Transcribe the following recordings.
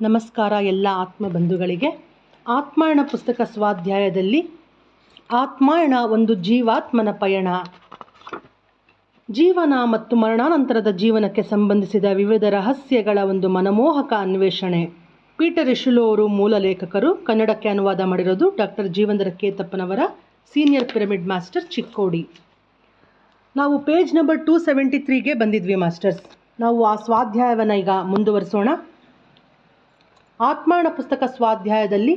ನಮಸ್ಕಾರ ಎಲ್ಲ ಆತ್ಮ ಬಂಧುಗಳಿಗೆ. ಆತ್ಮಾಯಣ ಪುಸ್ತಕ ಸ್ವಾಧ್ಯಾಯದಲ್ಲಿ ಆತ್ಮಾಯಣ ಒಂದು ಜೀವಾತ್ಮನ ಪಯಣ. ಜೀವನ ಮತ್ತು ಮರಣಾನಂತರದ ಜೀವನಕ್ಕೆ ಸಂಬಂಧಿಸಿದ ವಿವಿಧ ರಹಸ್ಯಗಳ ಒಂದು ಮನಮೋಹಕ ಅನ್ವೇಷಣೆ. ಪೀಟರ್ ಇಶುಲೋರು ಅವರು ಮೂಲ ಲೇಖಕರು. ಕನ್ನಡಕ್ಕೆ ಅನುವಾದ ಮಾಡಿರೋದು doctor Jeevandhar Ketappanavar senior pyramid master Chikkodi. ನಾವು ಪೇಜ್ ನಂಬರ್ ಟೂ ಸೆವೆಂಟಿ ತ್ರೀಗೆ ಬಂದಿದ್ವಿ ಮಾಸ್ಟರ್ಸ್. ನಾವು ಆ ಸ್ವಾಧ್ಯಾಯವನ್ನು ಈಗ ಮುಂದುವರಿಸೋಣ. ಆತ್ಮಾಯಣ ಪುಸ್ತಕ ಸ್ವಾಧ್ಯಾಯದಲ್ಲಿ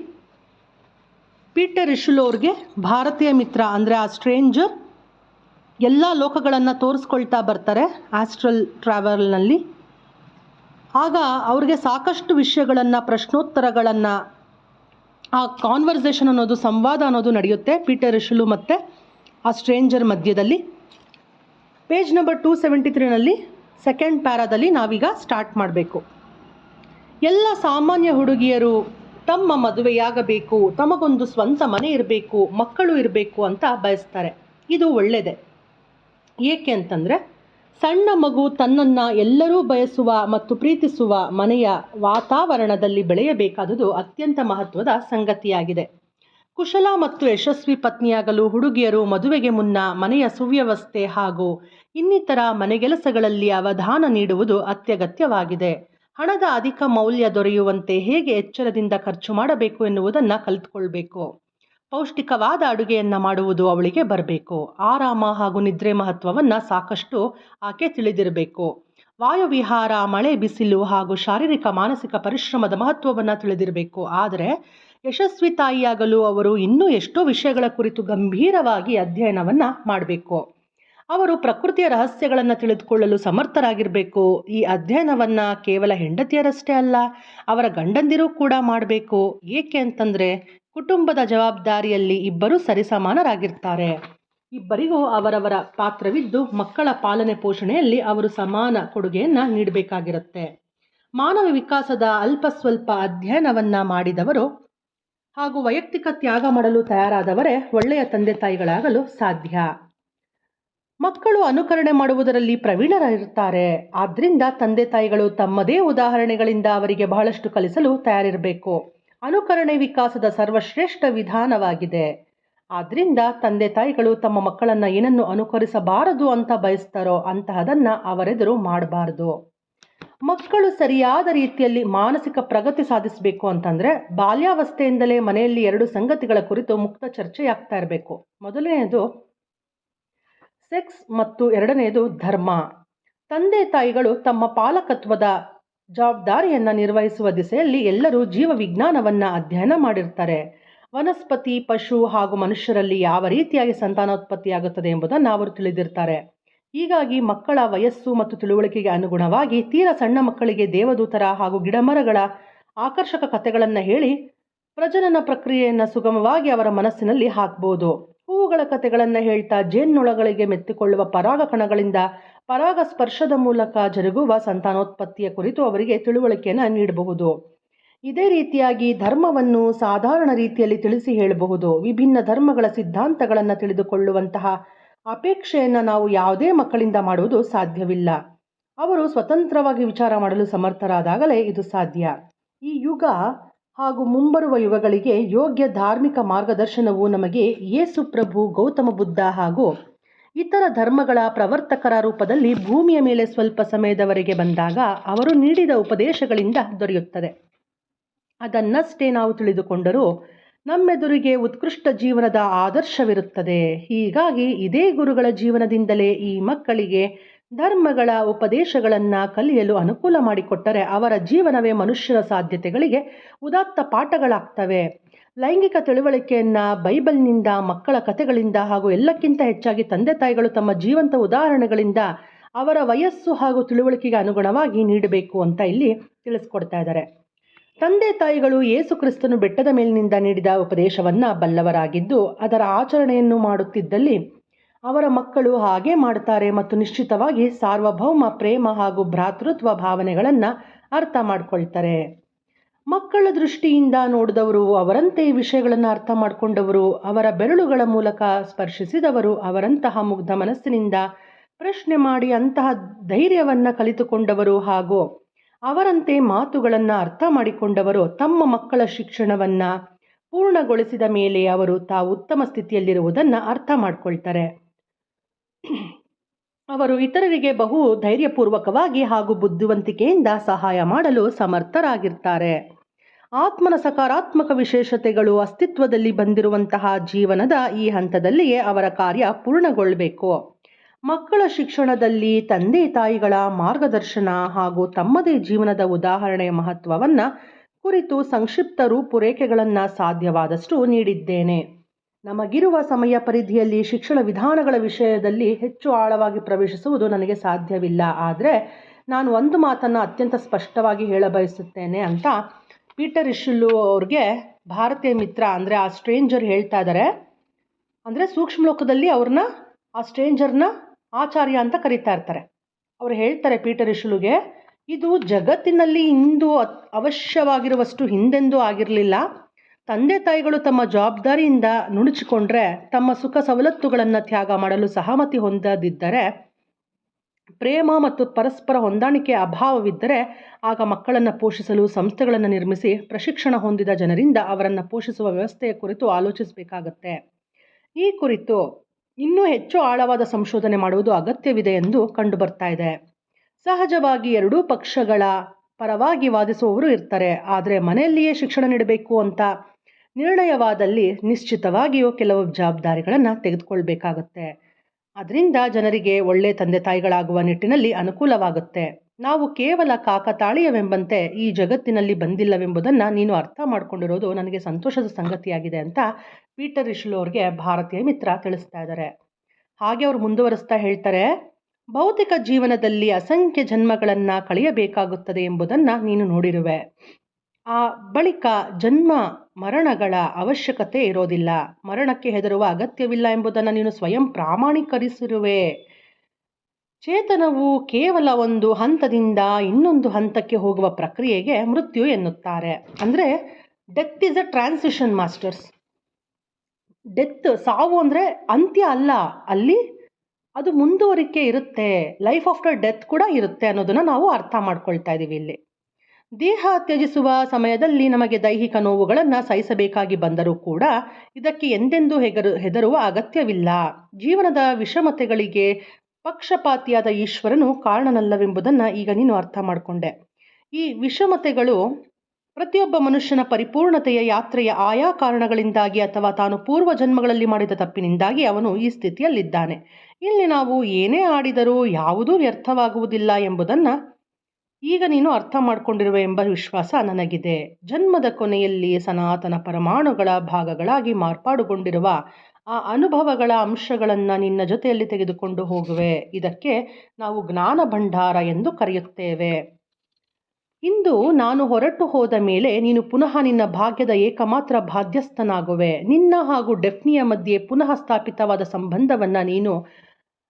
ಪೀಟರ್ ಇಶುಲೋರ್ಗೆ ಭಾರತೀಯ ಮಿತ್ರ, ಅಂದರೆ ಆ ಸ್ಟ್ರೇಂಜರ್, ಎಲ್ಲ ಲೋಕಗಳನ್ನು ತೋರಿಸ್ಕೊಳ್ತಾ ಬರ್ತಾರೆ ಆಸ್ಟ್ರಲ್ ಟ್ರಾವೆಲ್ನಲ್ಲಿ. ಆಗ ಅವ್ರಿಗೆ ಸಾಕಷ್ಟು ವಿಷಯಗಳನ್ನು, ಪ್ರಶ್ನೋತ್ತರಗಳನ್ನು, ಆ ಕಾನ್ವರ್ಸೇಷನ್ ಅನ್ನೋದು, ಸಂವಾದ ಅನ್ನೋದು ನಡೆಯುತ್ತೆ ಪೀಟರ್ ಇಶುಲು ಮತ್ತು ಆ ಸ್ಟ್ರೇಂಜರ್ ಮಧ್ಯದಲ್ಲಿ. ಪೇಜ್ ನಂಬರ್ ಟೂ ಸೆವೆಂಟಿ ತ್ರೀನಲ್ಲಿ ಸೆಕೆಂಡ್ ಪ್ಯಾರಾದಲ್ಲಿ ನಾವೀಗ ಸ್ಟಾರ್ಟ್ ಮಾಡಬೇಕು. ಎಲ್ಲ ಸಾಮಾನ್ಯ ಹುಡುಗಿಯರು ತಮ್ಮ ಮದುವೆಯಾಗಬೇಕು, ತಮಗೊಂದು ಸ್ವಂತ ಮನೆ ಇರಬೇಕು, ಮಕ್ಕಳು ಇರಬೇಕು ಅಂತ ಬಯಸ್ತಾರೆ. ಇದು ಒಳ್ಳೆಯದೇ ಏಕೆ ಅಂತಂದರೆ, ಸಣ್ಣ ಮಗು ತನ್ನನ್ನು ಎಲ್ಲರೂ ಬಯಸುವ ಮತ್ತು ಪ್ರೀತಿಸುವ ಮನೆಯ ವಾತಾವರಣದಲ್ಲಿ ಬೆಳೆಯಬೇಕಾದುದು ಅತ್ಯಂತ ಮಹತ್ವದ ಸಂಗತಿಯಾಗಿದೆ. ಕುಶಲ ಮತ್ತು ಯಶಸ್ವಿ ಪತ್ನಿಯಾಗಲು ಹುಡುಗಿಯರು ಮದುವೆಗೆ ಮುನ್ನ ಮನೆಯ ಸುವ್ಯವಸ್ಥೆ ಹಾಗೂ ಇನ್ನಿತರ ಮನೆಗೆಲಸಗಳಲ್ಲಿ ಅವಧಾನ ನೀಡುವುದು ಅತ್ಯಗತ್ಯವಾಗಿದೆ. ಹಣದ ಅಧಿಕ ಮೌಲ್ಯ ದೊರೆಯುವಂತೆ ಹೇಗೆ ಎಚ್ಚರದಿಂದ ಖರ್ಚು ಮಾಡಬೇಕು ಎನ್ನುವುದನ್ನು ಕಲಿತ್ಕೊಳ್ಬೇಕು. ಪೌಷ್ಟಿಕವಾದ ಅಡುಗೆಯನ್ನು ಮಾಡುವುದು ಅವಳಿಗೆ ಬರಬೇಕು. ಆರಾಮ ಹಾಗೂ ನಿದ್ರೆ ಮಹತ್ವವನ್ನು ಸಾಕಷ್ಟು ಆಕೆ ತಿಳಿದಿರಬೇಕು. ವಾಯುವಿಹಾರ, ಮಳೆ ಬಿಸಿಲು ಹಾಗೂ ಶಾರೀರಿಕ ಮಾನಸಿಕ ಪರಿಶ್ರಮದ ಮಹತ್ವವನ್ನು ತಿಳಿದಿರಬೇಕು. ಆದರೆ ಯಶಸ್ವಿ ತಾಯಿಯಾಗಲು ಅವರು ಇನ್ನೂ ಎಷ್ಟೋ ವಿಷಯಗಳ ಕುರಿತು ಗಂಭೀರವಾಗಿ ಅಧ್ಯಯನವನ್ನು ಮಾಡಬೇಕು. ಅವರು ಪ್ರಕೃತಿಯ ರಹಸ್ಯಗಳನ್ನು ತಿಳಿದುಕೊಳ್ಳಲು ಸಮರ್ಥರಾಗಿರಬೇಕು. ಈ ಅಧ್ಯಯನವನ್ನು ಕೇವಲ ಹೆಂಡತಿಯರಷ್ಟೇ ಅಲ್ಲ, ಅವರ ಗಂಡಂದಿರೂ ಕೂಡ ಮಾಡಬೇಕು. ಏಕೆ ಅಂತಂದರೆ, ಕುಟುಂಬದ ಜವಾಬ್ದಾರಿಯಲ್ಲಿ ಇಬ್ಬರೂ ಸರಿಸಮಾನರಾಗಿರ್ತಾರೆ. ಇಬ್ಬರಿಗೂ ಅವರವರ ಪಾತ್ರವಿದ್ದು, ಮಕ್ಕಳ ಪಾಲನೆ ಪೋಷಣೆಯಲ್ಲಿ ಅವರು ಸಮಾನ ಕೊಡುಗೆಯನ್ನು ನೀಡಬೇಕಾಗಿರುತ್ತೆ. ಮಾನವ ವಿಕಾಸದ ಅಲ್ಪ ಸ್ವಲ್ಪ ಅಧ್ಯಯನವನ್ನು ಮಾಡಿದವರು ಹಾಗೂ ವೈಯಕ್ತಿಕ ತ್ಯಾಗ ಮಾಡಲು ತಯಾರಾದವರೇ ಒಳ್ಳೆಯ ತಂದೆ ತಾಯಿಗಳಾಗಲು ಸಾಧ್ಯ. ಮಕ್ಕಳು ಅನುಕರಣೆ ಮಾಡುವುದರಲ್ಲಿ ಪ್ರವೀಣರಿರುತ್ತಾರೆ ಆದ್ದರಿಂದ ತಂದೆ ತಾಯಿಗಳು ತಮ್ಮದೇ ಉದಾಹರಣೆಗಳಿಂದ ಅವರಿಗೆ ಬಹಳಷ್ಟು ಕಲಿಸಲು ತಯಾರಿರಬೇಕು. ಅನುಕರಣೆ ವಿಕಾಸದ ಸರ್ವಶ್ರೇಷ್ಠ ವಿಧಾನವಾಗಿದೆ. ಆದ್ದರಿಂದ ತಂದೆ ತಾಯಿಗಳು ತಮ್ಮ ಮಕ್ಕಳನ್ನು ಏನನ್ನು ಅನುಕರಿಸಬಾರದು ಅಂತ ಬಯಸ್ತಾರೋ ಅಂತಹದನ್ನು ಅವರೆದುರು ಮಾಡಬಾರದು. ಮಕ್ಕಳು ಸರಿಯಾದ ರೀತಿಯಲ್ಲಿ ಮಾನಸಿಕ ಪ್ರಗತಿ ಸಾಧಿಸಬೇಕು ಅಂತಂದರೆ ಬಾಲ್ಯಾವಸ್ಥೆಯಿಂದಲೇ ಮನೆಯಲ್ಲಿ ಎರಡು ಸಂಗತಿಗಳ ಕುರಿತು ಮುಕ್ತ ಚರ್ಚೆಯಾಗ್ತಾ ಇರಬೇಕು. ಮೊದಲನೆಯದು ಸೆಕ್ಸ್ ಮತ್ತು ಎರಡನೆಯದು ಧರ್ಮ. ತಂದೆ ತಾಯಿಗಳು ತಮ್ಮ ಪಾಲಕತ್ವದ ಜವಾಬ್ದಾರಿಯನ್ನು ನಿರ್ವಹಿಸುವ ದಿಸೆಯಲ್ಲಿ ಎಲ್ಲರೂ ಜೀವ ವಿಜ್ಞಾನವನ್ನು ಅಧ್ಯಯನ ಮಾಡಿರ್ತಾರೆ. ವನಸ್ಪತಿ, ಪಶು ಹಾಗೂ ಮನುಷ್ಯರಲ್ಲಿ ಯಾವ ರೀತಿಯಾಗಿ ಸಂತಾನೋತ್ಪತ್ತಿಯಾಗುತ್ತದೆ ಎಂಬುದನ್ನು ಅವರು ತಿಳಿದಿರ್ತಾರೆ. ಹೀಗಾಗಿ ಮಕ್ಕಳ ವಯಸ್ಸು ಮತ್ತು ತಿಳುವಳಿಕೆಗೆ ಅನುಗುಣವಾಗಿ ತೀರ ಸಣ್ಣ ಮಕ್ಕಳಿಗೆ ದೇವದೂತರ ಹಾಗೂ ಗಿಡಮರಗಳ ಆಕರ್ಷಕ ಕಥೆಗಳನ್ನು ಹೇಳಿ ಪ್ರಜನನ ಪ್ರಕ್ರಿಯೆಯನ್ನು ಸುಗಮವಾಗಿ ಅವರ ಮನಸ್ಸಿನಲ್ಲಿ ಹಾಕ್ಬೋದು. ಹೂವುಗಳ ಕಥೆಗಳನ್ನು ಹೇಳ್ತಾ ಜೇನ್ನೊಳಗಳಿಗೆ ಮೆತ್ತಿಕೊಳ್ಳುವ ಪರಾಗ ಕಣಗಳಿಂದ ಪರಾಗ ಸ್ಪರ್ಶದ ಮೂಲಕ ಜರುಗುವ ಸಂತಾನೋತ್ಪತ್ತಿಯ ಕುರಿತು ಅವರಿಗೆ ತಿಳುವಳಿಕೆಯನ್ನು ನೀಡಬಹುದು. ಇದೇ ರೀತಿಯಾಗಿ ಧರ್ಮವನ್ನು ಸಾಧಾರಣ ರೀತಿಯಲ್ಲಿ ತಿಳಿಸಿ ಹೇಳಬಹುದು. ವಿಭಿನ್ನ ಧರ್ಮಗಳ ಸಿದ್ಧಾಂತಗಳನ್ನು ತಿಳಿದುಕೊಳ್ಳುವಂತಹ ಅಪೇಕ್ಷೆಯನ್ನು ನಾವು ಯಾವುದೇ ಮಕ್ಕಳಿಂದ ಮಾಡುವುದು ಸಾಧ್ಯವಿಲ್ಲ. ಅವರು ಸ್ವತಂತ್ರವಾಗಿ ವಿಚಾರ ಮಾಡಲು ಸಮರ್ಥರಾದಾಗಲೇ ಇದು ಸಾಧ್ಯ. ಈ ಯುಗ ಹಾಗೂ ಮುಂಬರುವ ಯುಗಗಳಿಗೆ ಯೋಗ್ಯ ಧಾರ್ಮಿಕ ಮಾರ್ಗದರ್ಶನವು ನಮಗೆ ಯೇಸು ಪ್ರಭು, ಗೌತಮ ಬುದ್ಧ ಹಾಗೂ ಇತರ ಧರ್ಮಗಳ ಪ್ರವರ್ತಕರ ರೂಪದಲ್ಲಿ ಭೂಮಿಯ ಮೇಲೆ ಸ್ವಲ್ಪ ಸಮಯದವರೆಗೆ ಬಂದಾಗ ಅವರು ನೀಡಿದ ಉಪದೇಶಗಳಿಂದ ದೊರೆಯುತ್ತದೆ. ಅದನ್ನಷ್ಟೇ ನಾವು ತಿಳಿದುಕೊಂಡರೂ ನಮ್ಮೆದುರಿಗೆ ಉತ್ಕೃಷ್ಟ ಜೀವನದ ಆದರ್ಶವಿರುತ್ತದೆ. ಹೀಗಾಗಿ ಇದೇ ಗುರುಗಳ ಜೀವನದಿಂದಲೇ ಈ ಮಕ್ಕಳಿಗೆ ಧರ್ಮಗಳ ಉಪದೇಶಗಳನ್ನು ಕಲಿಯಲು ಅನುಕೂಲ ಮಾಡಿಕೊಟ್ಟರೆ ಅವರ ಜೀವನವೇ ಮನುಷ್ಯನ ಸಾಧ್ಯತೆಗಳಿಗೆ ಉದಾತ್ತ ಪಾಠಗಳಾಗ್ತವೆ. ಲೈಂಗಿಕ ತಿಳುವಳಿಕೆಯನ್ನು ಬೈಬಲ್ನಿಂದ, ಮಕ್ಕಳ ಕಥೆಗಳಿಂದ ಹಾಗೂ ಎಲ್ಲಕ್ಕಿಂತ ಹೆಚ್ಚಾಗಿ ತಂದೆ ತಾಯಿಗಳು ತಮ್ಮ ಜೀವಂತ ಉದಾಹರಣೆಗಳಿಂದ ಅವರ ವಯಸ್ಸು ಹಾಗೂ ತಿಳುವಳಿಕೆಗೆ ಅನುಗುಣವಾಗಿ ನೀಡಬೇಕು ಅಂತ ಇಲ್ಲಿ ತಿಳಿಸ್ಕೊಡ್ತಾ ಇದ್ದಾರೆ. ತಂದೆ ತಾಯಿಗಳು ಯೇಸು ಕ್ರಿಸ್ತನು ಬೆಟ್ಟದ ಮೇಲಿನಿಂದ ನೀಡಿದ ಉಪದೇಶವನ್ನು ಬಲ್ಲವರಾಗಿದ್ದು ಅದರ ಆಚರಣೆಯನ್ನು ಮಾಡುತ್ತಿದ್ದಲ್ಲಿ ಅವರ ಮಕ್ಕಳು ಹಾಗೆ ಮಾಡ್ತಾರೆ ಮತ್ತು ನಿಶ್ಚಿತವಾಗಿ ಸಾರ್ವಭೌಮ ಪ್ರೇಮ ಹಾಗೂ ಭ್ರಾತೃತ್ವ ಭಾವನೆಗಳನ್ನು ಅರ್ಥ ಮಾಡ್ಕೊಳ್ತಾರೆ. ಮಕ್ಕಳ ದೃಷ್ಟಿಯಿಂದ ನೋಡಿದವರು ಅವರಂತೆ ಈ ವಿಷಯಗಳನ್ನು ಅರ್ಥ ಮಾಡಿಕೊಂಡವರು, ಅವರ ಬೆರಳುಗಳ ಮೂಲಕ ಸ್ಪರ್ಶಿಸಿದವರು ಅವರಂತಹ ಮುಗ್ಧ ಮನಸ್ಸಿನಿಂದ ಪ್ರಶ್ನೆ ಮಾಡಿ ಅಂತಹ ಧೈರ್ಯವನ್ನು ಕಲಿತುಕೊಂಡವರು ಹಾಗೂ ಅವರಂತೆ ಮಾತುಗಳನ್ನು ಅರ್ಥ ಮಾಡಿಕೊಂಡವರು ತಮ್ಮ ಮಕ್ಕಳ ಶಿಕ್ಷಣವನ್ನು ಪೂರ್ಣಗೊಳಿಸಿದ ಮೇಲೆ ಅವರು ತಾವು ಉತ್ತಮ ಸ್ಥಿತಿಯಲ್ಲಿರುವುದನ್ನು ಅರ್ಥ ಮಾಡ್ಕೊಳ್ತಾರೆ. ಅವರು ಇತರರಿಗೆ ಬಹು ಧೈರ್ಯಪೂರ್ವಕವಾಗಿ ಹಾಗೂ ಬುದ್ಧಿವಂತಿಕೆಯಿಂದ ಸಹಾಯ ಮಾಡಲು ಸಮರ್ಥರಾಗಿರ್ತಾರೆ. ಆತ್ಮನ ಸಕಾರಾತ್ಮಕ ವಿಶೇಷತೆಗಳು ಅಸ್ತಿತ್ವದಲ್ಲಿ ಬಂದಿರುವಂತಹ ಜೀವನದ ಈ ಹಂತದಲ್ಲಿಯೇ ಅವರ ಕಾರ್ಯ ಪೂರ್ಣಗೊಳ್ಳಬೇಕು. ಮಕ್ಕಳ ಶಿಕ್ಷಣದಲ್ಲಿ ತಂದೆ, ತಾಯಿಗಳ ಮಾರ್ಗದರ್ಶನ ಹಾಗೂ ತಮ್ಮದೇ ಜೀವನದ ಉದಾಹರಣೆಯ ಮಹತ್ವವನ್ನು ಕುರಿತು ಸಂಕ್ಷಿಪ್ತ ರೂಪುರೇಖೆಗಳನ್ನು ಸಾಧ್ಯವಾದಷ್ಟು ನೀಡಿದ್ದೇನೆ. ನಮಗಿರುವ ಸಮಯ ಪರಿಧಿಯಲ್ಲಿ ಶಿಕ್ಷಣ ವಿಧಾನಗಳ ವಿಷಯದಲ್ಲಿ ಹೆಚ್ಚು ಆಳವಾಗಿ ಪ್ರವೇಶಿಸುವುದು ನನಗೆ ಸಾಧ್ಯವಿಲ್ಲ. ಆದರೆ ನಾನು ಒಂದು ಮಾತನ್ನು ಅತ್ಯಂತ ಸ್ಪಷ್ಟವಾಗಿ ಹೇಳಬಯಸುತ್ತೇನೆ ಅಂತ ಪೀಟರ್ ಇಶುಲು ಅವ್ರಿಗೆ ಭಾರತೀಯ ಮಿತ್ರ ಅಂದರೆ ಆ ಸ್ಟ್ರೇಂಜರ್ ಹೇಳ್ತಾ ಇದ್ದಾರೆ ಅಂದರೆ ಸೂಕ್ಷ್ಮ ಲೋಕದಲ್ಲಿ ಅವ್ರನ್ನ ಆ ಸ್ಟ್ರೇಂಜರ್ನ ಆಚಾರ್ಯ ಅಂತ ಕರೀತಾ ಇರ್ತಾರೆ. ಅವರು ಹೇಳ್ತಾರೆ ಪೀಟರ್ ಇಶುಲುಗೆ, ಇದು ಜಗತ್ತಿನಲ್ಲಿ ಇಂದು ಅವಶ್ಯವಾಗಿರುವಷ್ಟು ಹಿಂದೆಂದೂ ಆಗಿರಲಿಲ್ಲ. ತಂದೆ ತಾಯಿಗಳು ತಮ್ಮ ಜವಾಬ್ದಾರಿಯಿಂದ ನುಣುಚಿಕೊಂಡ್ರೆ ತಮ್ಮ ಸುಖ ಸವಲತ್ತುಗಳನ್ನು ತ್ಯಾಗ ಮಾಡಲು ಸಹಮತಿ ಹೊಂದದಿದ್ದರೆ, ಪ್ರೇಮ ಮತ್ತು ಪರಸ್ಪರ ಹೊಂದಾಣಿಕೆ ಅಭಾವವಿದ್ದರೆ ಆಗ ಮಕ್ಕಳನ್ನು ಪೋಷಿಸಲು ಸಂಸ್ಥೆಗಳನ್ನು ನಿರ್ಮಿಸಿ ಪ್ರಶಿಕ್ಷಣ ಹೊಂದಿದ ಜನರಿಂದ ಅವರನ್ನು ಪೋಷಿಸುವ ವ್ಯವಸ್ಥೆಯ ಕುರಿತು ಆಲೋಚಿಸಬೇಕಾಗತ್ತೆ. ಈ ಕುರಿತು ಇನ್ನೂ ಹೆಚ್ಚು ಆಳವಾದ ಸಂಶೋಧನೆ ಮಾಡುವುದು ಅಗತ್ಯವಿದೆ ಎಂದು ಕಂಡುಬರ್ತಾ ಇದೆ. ಸಹಜವಾಗಿ ಎರಡೂ ಪಕ್ಷಗಳ ಪರವಾಗಿ ವಾದಿಸುವವರು ಇರ್ತಾರೆ, ಆದರೆ ಮನೆಯಲ್ಲಿಯೇ ಶಿಕ್ಷಣ ನೀಡಬೇಕು ಅಂತ ನಿರ್ಣಯವಾದಲ್ಲಿ ನಿಶ್ಚಿತವಾಗಿಯೂ ಕೆಲವು ಜವಾಬ್ದಾರಿಗಳನ್ನು ತೆಗೆದುಕೊಳ್ಬೇಕಾಗುತ್ತೆ. ಅದರಿಂದ ಜನರಿಗೆ ಒಳ್ಳೆ ತಂದೆ ತಾಯಿಗಳಾಗುವ ನಿಟ್ಟಿನಲ್ಲಿ ಅನುಕೂಲವಾಗುತ್ತೆ. ನಾವು ಕೇವಲ ಕಾಕತಾಳೀಯವೆಂಬಂತೆ ಈ ಜಗತ್ತಿನಲ್ಲಿ ಬಂದಿಲ್ಲವೆಂಬುದನ್ನು ನೀನು ಅರ್ಥ ಮಾಡಿಕೊಂಡಿರೋದು ನನಗೆ ಸಂತೋಷದ ಸಂಗತಿಯಾಗಿದೆ ಅಂತ ಪೀಟರ್ ರಿಶುಲು ಅವ್ರಿಗೆ ಭಾರತೀಯ ಮಿತ್ರ ತಿಳಿಸ್ತಾ ಇದ್ದಾರೆ ಹಾಗೆ ಅವರು ಮುಂದುವರಿಸ್ತಾ ಹೇಳ್ತಾರೆ, ಭೌತಿಕ ಜೀವನದಲ್ಲಿ ಅಸಂಖ್ಯ ಜನ್ಮಗಳನ್ನು ಕಳೆಯಬೇಕಾಗುತ್ತದೆ ಎಂಬುದನ್ನು ನೀನು ನೋಡಿರುವೆ. ಆ ಬಳಿಕ ಜನ್ಮ ಮರಣಗಳ ಅವಶ್ಯಕತೆ ಇರೋದಿಲ್ಲ. ಮರಣಕ್ಕೆ ಹೆದರುವ ಅಗತ್ಯವಿಲ್ಲ ಎಂಬುದನ್ನು ನೀನು ಸ್ವಯಂ ಪ್ರಾಮಾಣೀಕರಿಸಿರುವೆ. ಚೇತನವು ಕೇವಲ ಒಂದು ಹಂತದಿಂದ ಇನ್ನೊಂದು ಹಂತಕ್ಕೆ ಹೋಗುವ ಪ್ರಕ್ರಿಯೆಗೆ ಮೃತ್ಯು ಎನ್ನುತ್ತಾರೆ. ಅಂದರೆ death is a transition, masters. Death ಸಾವು ಅಂದರೆ ಅಂತ್ಯ ಅಲ್ಲ. ಅಲ್ಲಿ ಅದು ಮುಂದುವರಿಕೆ ಇರುತ್ತೆ. ಲೈಫ್ ಆಫ್ಟರ್ ಡೆತ್ ಕೂಡ ಇರುತ್ತೆ ಅನ್ನೋದನ್ನು ನಾವು ಅರ್ಥ ಮಾಡ್ಕೊಳ್ತಾ ಇದ್ದೀವಿ ಇಲ್ಲಿ. ದೇಹ ತ್ಯಜಿಸುವ ಸಮಯದಲ್ಲಿ ನಮಗೆ ದೈಹಿಕ ನೋವುಗಳನ್ನು ಸಹಿಸಬೇಕಾಗಿ ಬಂದರೂ ಕೂಡ ಇದಕ್ಕೆ ಎಂದೆಂದೂ ಹೆಗರು, ಹೆದರುವ ಅಗತ್ಯವಿಲ್ಲ. ಜೀವನದ ವಿಷಮತೆಗಳಿಗೆ ಪಕ್ಷಪಾತಿಯಾದ ಈಶ್ವರನು ಕಾರಣನಲ್ಲವೆಂಬುದನ್ನು ಈಗ ನೀನು ಅರ್ಥ ಮಾಡಿಕೊಂಡೆ. ಈ ವಿಷಮತೆಗಳು ಪ್ರತಿಯೊಬ್ಬ ಮನುಷ್ಯನ ಪರಿಪೂರ್ಣತೆಯ ಯಾತ್ರೆಯ ಆಯಾ ಕಾರಣಗಳಿಂದಾಗಿ ಅಥವಾ ತಾನು ಪೂರ್ವ ಜನ್ಮಗಳಲ್ಲಿ ಮಾಡಿದ ತಪ್ಪಿನಿಂದಾಗಿ ಅವನು ಈ ಸ್ಥಿತಿಯಲ್ಲಿದ್ದಾನೆ. ಇಲ್ಲಿ ನಾವು ಏನೇ ಆಡಿದರೂ ಯಾವುದೂ ವ್ಯರ್ಥವಾಗುವುದಿಲ್ಲ ಎಂಬುದನ್ನು ಈಗ ನೀನು ಅರ್ಥ ಮಾಡಿಕೊಂಡಿರುವೆ ಎಂಬ ವಿಶ್ವಾಸ ನನಗಿದೆ. ಜನ್ಮದ ಕೊನೆಯಲ್ಲಿ ಸನಾತನ ಪರಮಾಣುಗಳ ಭಾಗಗಳಾಗಿ ಮಾರ್ಪಾಡುಗೊಂಡಿರುವ ಆ ಅನುಭವಗಳ ಅಂಶಗಳನ್ನು ನಿನ್ನ ಜೊತೆಯಲ್ಲಿ ತೆಗೆದುಕೊಂಡು ಹೋಗುವೆ. ಇದಕ್ಕೆ ನಾವು ಜ್ಞಾನ ಭಂಡಾರ ಎಂದು ಕರೆಯುತ್ತೇವೆ. ಇಂದು ನಾನು ಹೊರಟು ಹೋದ ಮೇಲೆ ನೀನು ಪುನಃ ನಿನ್ನ ಭಾಗ್ಯದ ಏಕಮಾತ್ರ ಬಾಧ್ಯಸ್ಥನಾಗುವೆ. ನಿನ್ನ ಹಾಗೂ ಡೆಫ್ನಿಯ ಮಧ್ಯೆ ಪುನಃ ಸ್ಥಾಪಿತವಾದ ಸಂಬಂಧವನ್ನು ನೀನು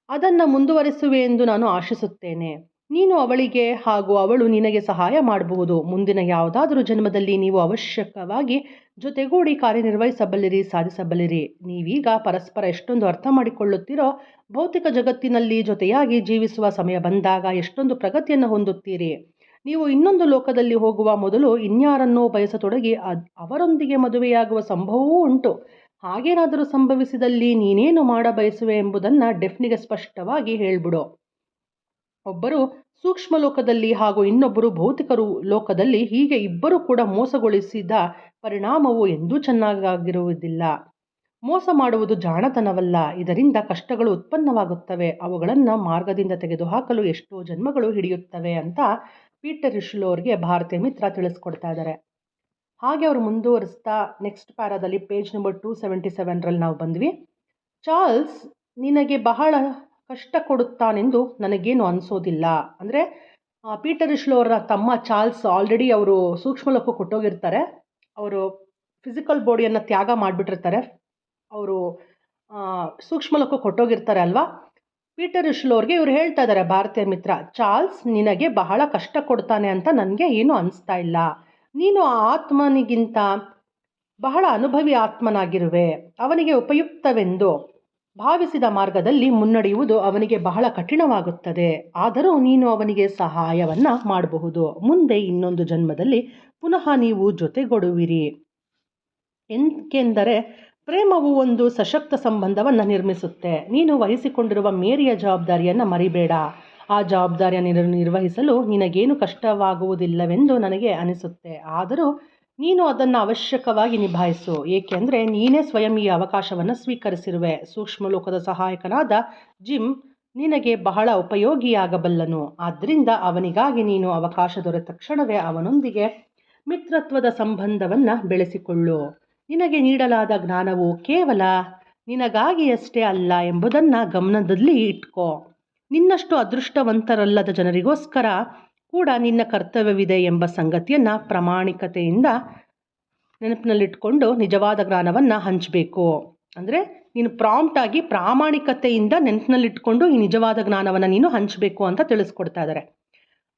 ಅದನ್ನು ಮುಂದುವರಿಸುವೆ ಎಂದು ನಾನು ಆಶಿಸುತ್ತೇನೆ. ನೀನು ಅವಳಿಗೆ ಹಾಗೂ ಅವಳು ನಿನಗೆ ಸಹಾಯ ಮಾಡಬಹುದು. ಮುಂದಿನ ಯಾವುದಾದರೂ ಜನ್ಮದಲ್ಲಿ ನೀವು ಅವಶ್ಯಕವಾಗಿ ಜೊತೆಗೂಡಿ ಕಾರ್ಯನಿರ್ವಹಿಸಬಲ್ಲಿರಿ, ಸಾಧಿಸಬಲ್ಲಿರಿ. ನೀವೀಗ ಪರಸ್ಪರ ಎಷ್ಟೊಂದು ಅರ್ಥ ಮಾಡಿಕೊಳ್ಳುತ್ತೀರೋ, ಭೌತಿಕ ಜಗತ್ತಿನಲ್ಲಿ ಜೊತೆಯಾಗಿ ಜೀವಿಸುವ ಸಮಯ ಬಂದಾಗ ಎಷ್ಟೊಂದು ಪ್ರಗತಿಯನ್ನು ಹೊಂದುತ್ತೀರಿ. ನೀವು ಇನ್ನೊಂದು ಲೋಕದಲ್ಲಿ ಹೋಗುವ ಮೊದಲು ಇನ್ಯಾರನ್ನೋ ಬಯಸತೊಡಗಿ ಅದ್ ಅವರೊಂದಿಗೆ ಮದುವೆಯಾಗುವ ಸಂಭವವೂ ಉಂಟು. ಹಾಗೇನಾದರೂ ಸಂಭವಿಸಿದಲ್ಲಿ ನೀನೇನು ಮಾಡ ಬಯಸುವೆ ಎಂಬುದನ್ನು ಡೆಫ್ನಿಗೆ ಸ್ಪಷ್ಟವಾಗಿ ಹೇಳ್ಬಿಡು. ಒಬ್ಬರು ಸೂಕ್ಷ್ಮ ಲೋಕದಲ್ಲಿ ಹಾಗೂ ಇನ್ನೊಬ್ಬರು ಭೌತಿಕರು ಲೋಕದಲ್ಲಿ ಹೀಗೆ ಇಬ್ಬರು ಕೂಡ ಮೋಸಗೊಳಿಸಿದ ಪರಿಣಾಮವು ಎಂದೂ ಚೆನ್ನಾಗಿರುವುದಿಲ್ಲ ಮೋಸ ಮಾಡುವುದು ಜಾಣತನವಲ್ಲ. ಇದರಿಂದ ಕಷ್ಟಗಳು ಉತ್ಪನ್ನವಾಗುತ್ತವೆ. ಅವುಗಳನ್ನು ಮಾರ್ಗದಿಂದ ತೆಗೆದುಹಾಕಲು ಎಷ್ಟೋ ಜನ್ಮಗಳು ಹಿಡಿಯುತ್ತವೆ ಅಂತ ಪೀಟರ್ ಇಶ್ಲೋರ್ಗೆ ಭಾರತೀಯ ಮಿತ್ರ ತಿಳಿಸ್ಕೊಡ್ತಾ ಇದ್ದಾರೆ. ಹಾಗೆ ಅವರು ಮುಂದುವರಿಸ್ತಾ ನೆಕ್ಸ್ಟ್ ಪ್ಯಾರಾದಲ್ಲಿ ಪೇಜ್ ನಂಬರ್ ಟೂ ಸೆವೆಂಟಿ ಸೆವೆನ್ರಲ್ಲಿ ನಾವು ಬಂದ್ವಿ. ಚಾರ್ಲ್ಸ್, ನಿನಗೆ ಬಹಳ ಕಷ್ಟ ಕೊಡುತ್ತಾನೆಂದು ನನಗೇನು ಅನಿಸೋದಿಲ್ಲ. ಅಂದರೆ ಪೀಟರ್ ಇಶ್ಲೋ ಅವರ ತಮ್ಮ ಚಾರ್ಲ್ಸ್ ಆಲ್ರೆಡಿ ಅವರು ಸೂಕ್ಷ್ಮ ಲೋಕ ಕೊಟ್ಟೋಗಿರ್ತಾರೆ. ಅವರು ಫಿಸಿಕಲ್ ಬಾಡಿಯನ್ನು ತ್ಯಾಗ ಮಾಡಿಬಿಟ್ಟಿರ್ತಾರೆ. ಅವರು ಸೂಕ್ಷ್ಮ ಲೋಕ ಕೊಟ್ಟೋಗಿರ್ತಾರೆ ಅಲ್ವಾ? ಪೀಟರ್ ಇಶ್ಲೋ ಅವ್ರಿಗೆ ಇವ್ರು ಹೇಳ್ತಾ ಇದ್ದಾರೆ ಭಾರತೀಯ ಮಿತ್ರ, ಚಾರ್ಲ್ಸ್ ನಿನಗೆ ಬಹಳ ಕಷ್ಟ ಕೊಡ್ತಾನೆ ಅಂತ ನನಗೆ ಏನು ಅನಿಸ್ತಾ ಇಲ್ಲ. ನೀನು ಆ ಆತ್ಮನಿಗಿಂತ ಬಹಳ ಅನುಭವಿ ಆತ್ಮನಾಗಿರುವೆ. ಅವನಿಗೆ ಉಪಯುಕ್ತವೆಂದು. ಭಾವಿಸಿದ ಮಾರ್ಗದಲ್ಲಿ ಮುನ್ನಡೆಯುವುದು ಅವನಿಗೆ ಬಹಳ ಕಠಿಣವಾಗುತ್ತದೆ. ಆದರೂ ನೀನು ಅವನಿಗೆ ಸಹಾಯವನ್ನ ಮಾಡಬಹುದು. ಮುಂದೆ ಇನ್ನೊಂದು ಜನ್ಮದಲ್ಲಿ ಪುನಃ ನೀವು ಜೊತೆಗೊಡುವಿರಿ. ಏಕೆಂದರೆ ಪ್ರೇಮವು ಒಂದು ಸಶಕ್ತ ಸಂಬಂಧವನ್ನು ನಿರ್ಮಿಸುತ್ತೆ. ನೀನು ವಹಿಸಿಕೊಂಡಿರುವ ಮೇರಿಯ ಜವಾಬ್ದಾರಿಯನ್ನು ಮರಿಬೇಡ. ಆ ಜವಾಬ್ದಾರಿಯನ್ನು ನಿರ್ವಹಿಸಲು ನಿನಗೇನು ಕಷ್ಟವಾಗುವುದಿಲ್ಲವೆಂದು ನನಗೆ ಅನಿಸುತ್ತೆ. ಆದರೂ ನೀನು ಅದನ್ನು ಅವಶ್ಯಕವಾಗಿ ನಿಭಾಯಿಸು. ಏಕೆಂದರೆ ನೀನೇ ಸ್ವಯಂ ಈ ಅವಕಾಶವನ್ನು ಸ್ವೀಕರಿಸಿರುವೆ. ಸೂಕ್ಷ್ಮ ಲೋಕದ ಸಹಾಯಕನಾದ ಜಿಮ್ ನಿನಗೆ ಬಹಳ ಉಪಯೋಗಿಯಾಗಬಲ್ಲನು. ಆದ್ದರಿಂದ ಅವನಿಗಾಗಿ ನೀನು ಅವಕಾಶ ದೊರೆತ ತಕ್ಷಣವೇ ಅವನೊಂದಿಗೆ ಮಿತ್ರತ್ವದ ಸಂಬಂಧವನ್ನು ಬೆಳೆಸಿಕೊಳ್ಳು. ನಿನಗೆ ನೀಡಲಾದ ಜ್ಞಾನವು ಕೇವಲ ನಿನಗಾಗಿಯಷ್ಟೇ ಅಲ್ಲ ಎಂಬುದನ್ನು ಗಮನದಲ್ಲಿ ಇಟ್ಕೋ. ನಿನ್ನಷ್ಟು ಅದೃಷ್ಟವಂತರಲ್ಲದ ಜನರಿಗೋಸ್ಕರ ಕೂಡ ನಿನ್ನ ಕರ್ತವ್ಯವಿದೆ ಎಂಬ ಸಂಗತಿಯನ್ನು ಪ್ರಾಮಾಣಿಕತೆಯಿಂದ ನೆನಪಿನಲ್ಲಿಟ್ಕೊಂಡು ನಿಜವಾದ ಜ್ಞಾನವನ್ನು ಹಂಚಬೇಕು. ಅಂದರೆ ನೀನು ಪ್ರಾಂಪ್ಟಾಗಿ ಪ್ರಾಮಾಣಿಕತೆಯಿಂದ ನೆನಪಿನಲ್ಲಿಟ್ಕೊಂಡು ಈ ನಿಜವಾದ ಜ್ಞಾನವನ್ನು ನೀನು ಹಂಚಬೇಕು ಅಂತ ತಿಳಿಸ್ಕೊಡ್ತಾ ಇದ್ದಾರೆ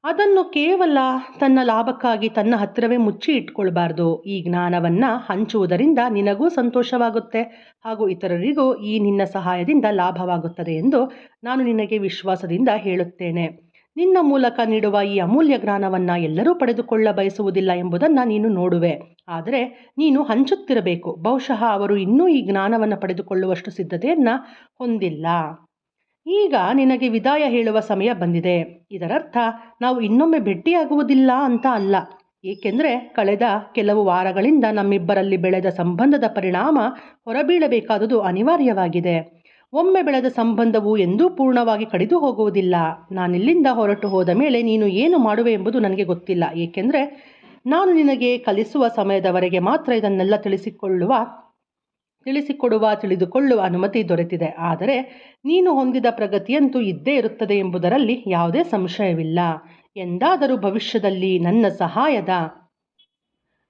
ಅದನ್ನು ಕೇವಲ ತನ್ನ ಲಾಭಕ್ಕಾಗಿ ತನ್ನ ಹತ್ತಿರವೇ ಮುಚ್ಚಿ ಇಟ್ಕೊಳ್ಬಾರ್ದು. ಈ ಜ್ಞಾನವನ್ನು ಹಂಚುವುದರಿಂದ ನಿನಗೂ ಸಂತೋಷವಾಗುತ್ತೆ ಹಾಗೂ ಇತರರಿಗೂ ಈ ನಿನ್ನ ಸಹಾಯದಿಂದ ಲಾಭವಾಗುತ್ತದೆ ಎಂದು ನಾನು ನಿನಗೆ ವಿಶ್ವಾಸದಿಂದ ಹೇಳುತ್ತೇನೆ. ನಿನ್ನ ಮೂಲಕ ನೀಡುವ ಈ ಅಮೂಲ್ಯ ಜ್ಞಾನವನ್ನು ಎಲ್ಲರೂ ಪಡೆದುಕೊಳ್ಳ ಬಯಸುವುದಿಲ್ಲ ಎಂಬುದನ್ನು ನೀನು ನೋಡುವೆ. ಆದರೆ ನೀನು ಹಂಚುತ್ತಿರಬೇಕು. ಬಹುಶಃ ಅವರು ಇನ್ನೂ ಈ ಜ್ಞಾನವನ್ನು ಪಡೆದುಕೊಳ್ಳುವಷ್ಟು ಸಿದ್ಧತೆಯನ್ನು ಹೊಂದಿಲ್ಲ. ಈಗ ನಿನಗೆ ವಿದಾಯ ಹೇಳುವ ಸಮಯ ಬಂದಿದೆ. ಇದರರ್ಥ, ನಾವು ಇನ್ನೊಮ್ಮೆ ಭೇಟಿಯಾಗುವುದಿಲ್ಲ ಅಂತ ಅಲ್ಲ. ಏಕೆಂದರೆ ಕಳೆದ ಕೆಲವು ವಾರಗಳಿಂದ ನಮ್ಮಿಬ್ಬರಲ್ಲಿ ಬೆಳೆದ ಸಂಬಂಧದ ಪರಿಣಾಮ ಹೊರಬೀಳಬೇಕಾದುದು ಅನಿವಾರ್ಯವಾಗಿದೆ. ಒಮ್ಮೆ ಬೆಳೆದ ಸಂಬಂಧವು ಎಂದೂ ಪೂರ್ಣವಾಗಿ ಕಡಿದು ಹೋಗುವುದಿಲ್ಲ. ನಾನಿಲ್ಲಿಂದ ಹೊರಟು ಹೋದ ಮೇಲೆ ನೀನು ಏನು ಮಾಡುವೆ ಎಂಬುದು ನನಗೆ ಗೊತ್ತಿಲ್ಲ. ಏಕೆಂದರೆ ನಾನು ನಿನಗೆ ಕಲಿಸುವ ಸಮಯದವರೆಗೆ ಮಾತ್ರ ಇದನ್ನೆಲ್ಲ ತಿಳಿಸಿಕೊಳ್ಳುವ, ತಿಳಿಸಿಕೊಡುವ, ತಿಳಿದುಕೊಳ್ಳುವ ಅನುಮತಿ ದೊರೆತಿದೆ. ಆದರೆ ನೀನು ಹೊಂದಿದ ಪ್ರಗತಿಯಂತೂ ಇದ್ದೇ ಇರುತ್ತದೆ ಎಂಬುದರಲ್ಲಿ ಯಾವುದೇ ಸಂಶಯವಿಲ್ಲ. ಎಂದಾದರೂ ಭವಿಷ್ಯದಲ್ಲಿ ನನ್ನ ಸಹಾಯದ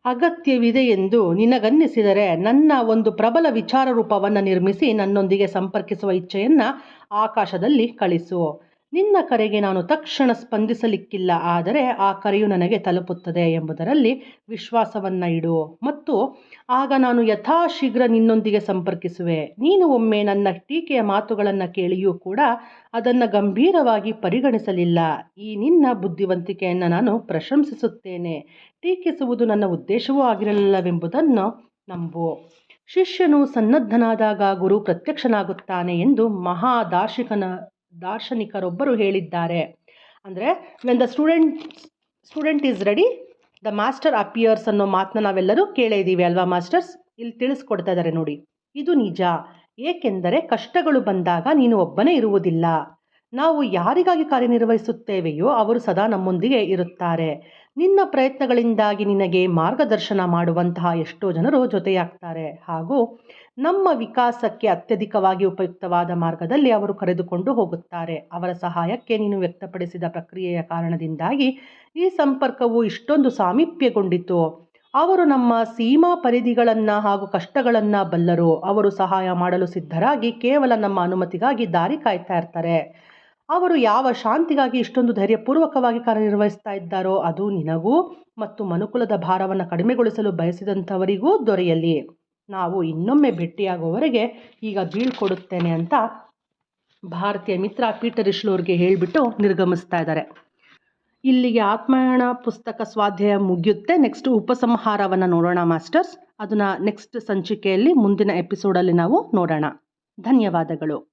ಅಗತ್ಯವಿದೆ ಎಂದು ನಿನಗನ್ನಿಸಿದರೆ ನನ್ನ ಒಂದು ಪ್ರಬಲ ವಿಚಾರ ರೂಪವನ್ನು ನಿರ್ಮಿಸಿ ನನ್ನೊಂದಿಗೆ ಸಂಪರ್ಕಿಸುವ ಇಚ್ಛೆಯನ್ನು ಆಕಾಶದಲ್ಲಿ ಕಳಿಸು. ನಿನ್ನ ಕರೆಗೆ ನಾನು ತಕ್ಷಣ ಸ್ಪಂದಿಸಲಿಕ್ಕಿಲ್ಲ, ಆದರೆ ಆ ಕರೆಯು ನನಗೆ ತಲುಪುತ್ತದೆ ಎಂಬುದರಲ್ಲಿ ವಿಶ್ವಾಸವನ್ನು ಇಡು. ಮತ್ತು ಆಗ ನಾನು ಯಥಾಶೀಘ್ರ ನಿನ್ನೊಂದಿಗೆ ಸಂಪರ್ಕಿಸುವೆ. ನೀನು ಒಮ್ಮೆ ನನ್ನ ಟೀಕೆಯ ಮಾತುಗಳನ್ನು ಕೇಳಿಯೂ ಕೂಡ ಅದನ್ನು ಗಂಭೀರವಾಗಿ ಪರಿಗಣಿಸಲಿಲ್ಲ. ಈ ನಿನ್ನ ಬುದ್ಧಿವಂತಿಕೆಯನ್ನು ನಾನು ಪ್ರಶಂಸಿಸುತ್ತೇನೆ. ಟೀಕಿಸುವುದು ನನ್ನ ಉದ್ದೇಶವೂ ಆಗಿರಲಿಲ್ಲವೆಂಬುದನ್ನು ನಂಬು. ಶಿಷ್ಯನು ಸನ್ನದ್ಧನಾದಾಗ ಗುರು ಪ್ರತ್ಯಕ್ಷನಾಗುತ್ತಾನೆ ಎಂದು ಮಹಾ ದಾರ್ಶಿಕನ ದಾರ್ಶನಿಕರೊಬ್ಬರು ಹೇಳಿದ್ದಾರೆ. ಅಂದರೆ when the student student is ready the master appears ಅನ್ನೋ ಮಾತನ್ನ ನಾವೆಲ್ಲರೂ ಕೇಳೇ ಇದ್ದೀವಿ ಅಲ್ವಾ ಮಾಸ್ಟರ್ಸ್? ಇಲ್ಲಿ ತಿಳಿಸ್ಕೊಡ್ತಾ ಇದ್ದಾರೆ ನೋಡಿ. ಇದು ನಿಜ. ಏಕೆಂದರೆ ಕಷ್ಟಗಳು ಬಂದಾಗ ನೀನು ಒಬ್ಬನೇ ಇರುವುದಿಲ್ಲ. ನಾವು ಯಾರಿಗಾಗಿ ಕಾರ್ಯನಿರ್ವಹಿಸುತ್ತೇವೆಯೋ ಅವರು ಸದಾ ನಮ್ಮೊಂದಿಗೆ ಇರುತ್ತಾರೆ. ನಿನ್ನ ಪ್ರಯತ್ನಗಳಿಂದಾಗಿ ನಿನಗೆ ಮಾರ್ಗದರ್ಶನ ಮಾಡುವಂತಹ ಎಷ್ಟೋ ಜನರು ಜೊತೆಯಾಗ್ತಾರೆ. ಹಾಗೂ ನಮ್ಮ ವಿಕಾಸಕ್ಕೆ ಅತ್ಯಧಿಕವಾಗಿ ಉಪಯುಕ್ತವಾದ ಮಾರ್ಗದಲ್ಲಿ ಅವರು ಕರೆದುಕೊಂಡು ಹೋಗುತ್ತಾರೆ. ಅವರ ಸಹಾಯಕ್ಕೆ ನೀನು ವ್ಯಕ್ತಪಡಿಸಿದ ಪ್ರಕ್ರಿಯೆಯ ಕಾರಣದಿಂದಾಗಿ ಈ ಸಂಪರ್ಕವು ಇಷ್ಟೊಂದು ಸಾಮೀಪ್ಯಗೊಂಡಿತು. ಅವರು ನಮ್ಮ ಸೀಮಾ ಪರಿಧಿಗಳನ್ನು ಹಾಗೂ ಕಷ್ಟಗಳನ್ನು ಬಲ್ಲರು. ಅವರು ಸಹಾಯ ಮಾಡಲು ಸಿದ್ಧರಾಗಿ ಕೇವಲ ನಮ್ಮ ಅನುಮತಿಗಾಗಿ ದಾರಿ ಕಾಯ್ತಾ ಇರ್ತಾರೆ. ಅವರು ಯಾವ ಶಾಂತಿಗಾಗಿ ಇಷ್ಟೊಂದು ಧೈರ್ಯಪೂರ್ವಕವಾಗಿ ಕಾರ್ಯನಿರ್ವಹಿಸ್ತಾ ಇದ್ದಾರೋ ಅದು ನಿನಗೂ ಮತ್ತು ಮನುಕುಲದ ಭಾರವನ್ನು ಕಡಿಮೆಗೊಳಿಸಲು ಬಯಸಿದಂಥವರಿಗೂ ದೊರೆಯಲಿ. ನಾವು ಇನ್ನೊಮ್ಮೆ ಭೇಟಿಯಾಗುವವರೆಗೆ ಈಗ ಬೀಳ್ಕೊಡುತ್ತೇನೆ ಅಂತ ಭಾರತೀಯ ಮಿತ್ರ ಪೀಟರ್ ಇಶ್ಲೋರ್ಗೆ ಹೇಳಿಬಿಟ್ಟು ನಿರ್ಗಮಿಸ್ತಾ ಇದ್ದಾರೆ. ಇಲ್ಲಿಗೆ ಆತ್ಮಾಯಣ ಪುಸ್ತಕ ಸ್ವಾಧ್ಯಾಯ ಮುಗಿಯುತ್ತೆ. ನೆಕ್ಸ್ಟ್ ಉಪಸಂಹಾರವನ್ನು ನೋಡೋಣ, ಮಾಸ್ಟರ್ಸ್. ಅದನ್ನು ನೆಕ್ಸ್ಟ್ ಸಂಚಿಕೆಯಲ್ಲಿ ಮುಂದಿನ ಎಪಿಸೋಡಲ್ಲಿ ನಾವು ನೋಡೋಣ. ಧನ್ಯವಾದಗಳು.